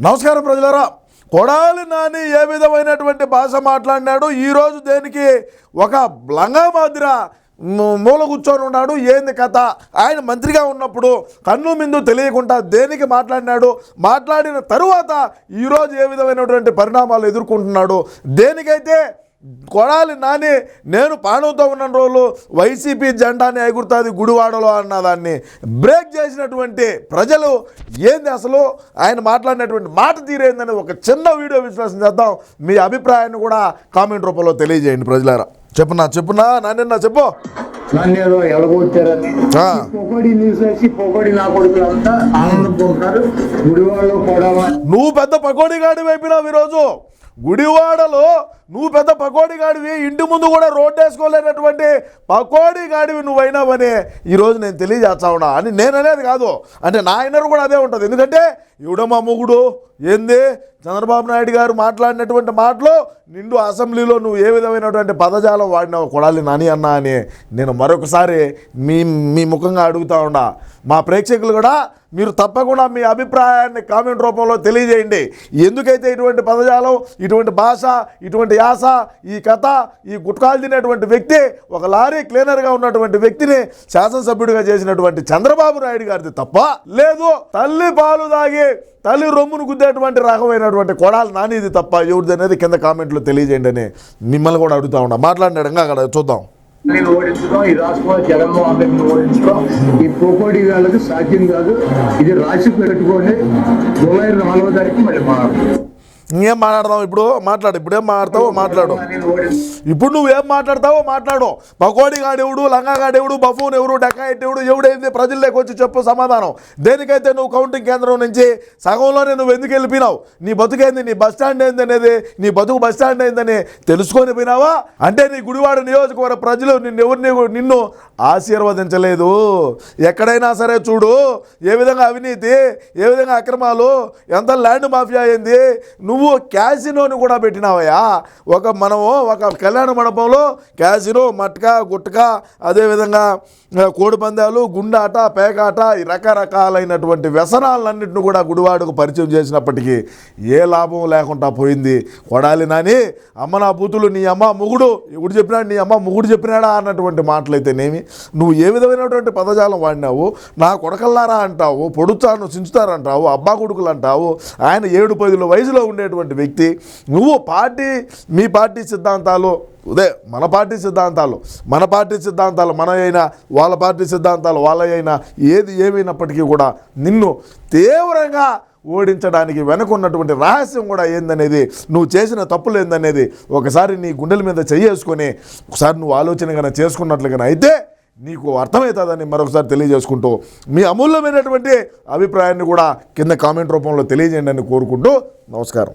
నమస్కారం ప్రజలారా. కొడాలి నాని ఏ విధమైనటువంటి భాష మాట్లాడినాడు? ఈరోజు దేనికి ఒక లంగా మాదిర మూల కూర్చొని ఉన్నాడు? ఏంది కథ? ఆయన మంత్రిగా ఉన్నప్పుడు కన్ను మిందు తెలియకుండా దేనికి మాట్లాడినాడు? మాట్లాడిన తరువాత ఈరోజు ఏ విధమైనటువంటి పరిణామాలు ఎదుర్కొంటున్నాడు? దేనికైతే కొడాలి నాని నేను పాణంతో ఉన్న రోజులు వైసీపీ జెండాని ఎగురుతుంది గుడివాడలో అన్న దాన్ని బ్రేక్ చేసినటువంటి ప్రజలు ఏంది అసలు? ఆయన మాట్లాడినటువంటి మాట తీరేందని ఒక చిన్న వీడియో విశ్లేషణ చేద్దాం. మీ అభిప్రాయాన్ని కూడా కామెంట్ రూపంలో తెలియజేయండి ప్రజలారా. చెప్పునా చెప్పునా? నాన్న చెప్పు. నన్ను. పొగడి పొగడి నా కొడుకులంతా ఆనందపోతారు గుడివాళ్ళు కూడా నువ్వు పెద్ద పకోడీ గాడి వైపినావు ఈరోజు గుడివాడలో నువ్వు పెద్ద పకోడీ గాడివి ఇంటి ముందు కూడా రోడ్డు వేసుకోలేనటువంటి పకోడీ గాడివి నువ్వు ఈరోజు నేను తెలియజేస్తా ఉన్నా. అని నేను అనేది కాదు. అంటే నా ఇన్నర్ కూడా అదే ఉంటుంది. ఎందుకంటే ఇవిడ మొగుడు. ఏంది? చంద్రబాబు నాయుడు గారు మాట్లాడినటువంటి మాటలు నిండు అసెంబ్లీలో నువ్వు ఏ విధమైనటువంటి పదజాలం వాడినావు కొడాలి నాని అన్న అని నేను మరొకసారి మీ మీ ముఖంగా అడుగుతా ఉన్నా. మా ప్రేక్షకులు కూడా మీరు తప్పకుండా మీ అభిప్రాయాన్ని కామెంట్ రూపంలో తెలియజేయండి. ఎందుకైతే ఇటువంటి పదజాలం ఇటువంటి భాష ఇటువంటి యాస ఈ కథ ఈ గుట్కాలు తినేటువంటి వ్యక్తి ఒక లారీ క్లీనర్గా ఉన్నటువంటి వ్యక్తిని శాసనసభ్యుడిగా చేసినటువంటి చంద్రబాబు నాయుడు గారిది తప్ప లేదు. తల్లి పాలు తాగి తల్లి రొమ్మును గుద్దేటువంటి రకమైనటువంటి కొడాలి నానిది తప్ప ఎవరిది అనేది కింద కామెంట్లో తెలియజేయండి అని మిమ్మల్ని కూడా అడుగుతా ఉన్నా. మాట్లాడినాడు అక్కడ చూద్దాం. నేను ఓడించడం ఈ రాష్ట్రంలో జగన్మోహన్ రెడ్డిని ఓడించడం ఈ పొగడి వాళ్ళకి సాధ్యం కాదు. ఇది రాసి పెట్టుకోండి. జూలై నాలుగో తారీఖు మళ్ళీ మారు నువ్వేం మాట్లాడదాం ఇప్పుడు మాట్లాడు ఇప్పుడేం మాట్లాడతావో మాట్లాడు. ఇప్పుడు నువ్వేం మాట్లాడతావో మాట్లాడు. పకోడీ గాడెవడు లంగా గాడెవడు బఫూన్ ఎవడు డెకాయిట్ ఎవడు ఎవడైంది ప్రజల్లోకి వచ్చి చెప్పు సమాధానం. దేనికైతే నువ్వు కౌంటింగ్ కేంద్రం నుంచి సగంలోనే నువ్వు ఎందుకు వెళ్ళిపోయినావు? నీ బతుకేంది? నీ బస్ స్టాండ్ ఏంది అనేది నీ బతుకు బస్ స్టాండ్ ఏందని తెలుసుకొని పోయినావా? అంటే నీ గుడివాడ నియోజకవర్గ ప్రజలు నిన్ను ఎవరిని నిన్ను ఆశీర్వదించలేదు. ఎక్కడైనా సరే చూడు ఏ విధంగా అవినీతి ఏ విధంగా అక్రమాలు ఎంత ల్యాండ్ మాఫియా అయింది నువ్వు క్యాసినోని కూడా పెట్టినావయ్యా. ఒక మనము ఒక కళ్యాణ మండపంలో క్యాసినో మట్కా గుట్కా అదేవిధంగా కోడిపందాలు కోడి పందాలు గుండాట పేకాట ఈ రకరకాలైనటువంటి వ్యసనాలన్నింటిని కూడా గుడివాడకు పరిచయం చేసినప్పటికీ ఏ లాభం లేకుండా పోయింది. కొడాలి నాని అమ్మ నా బూతులు నీ అమ్మ ముగుడు ఇప్పుడు చెప్పినాడు నీ అమ్మ ముగుడు చెప్పినాడా అన్నటువంటి మాటలైతేనేమి నువ్వు ఏ విధమైనటువంటి పదజాలం వాడినావు? నా కొడకల్లారా అంటావు? పొడుచాను చించుతారంటావు? అబ్బా కొడుకులు అంటావు ఆయన ఏడు పదిలో వయసులో ఉన్నటువంటి వ్యక్తి నువ్వు పార్టీ మీ పార్టీ సిద్ధాంతాలు ఉదే మన పార్టీ సిద్ధాంతాలు మన పార్టీ సిద్ధాంతాలు మన అయినా వాళ్ళ పార్టీ సిద్ధాంతాలు వాళ్ళ అయినా ఏది ఏమైనప్పటికీ కూడా నిన్ను తీవ్రంగా ఓడించడానికి వెనక ఉన్నటువంటి రహస్యం కూడా ఏందనేది నువ్వు చేసిన తప్పులు ఏందనేది ఒకసారి నీ గుండెల మీద చెయ్యేసుకొని ఒకసారి నువ్వు ఆలోచన కన్నా చేసుకున్నట్లుగా అయితే నీకు అర్థమవుతుందని మరొకసారి తెలియజేసుకుంటూ మీ అమూల్యమైనటువంటి అభిప్రాయాన్ని కూడా కింద కామెంట్ రూపంలో తెలియజేయండి అని కోరుకుంటూ నమస్కారం.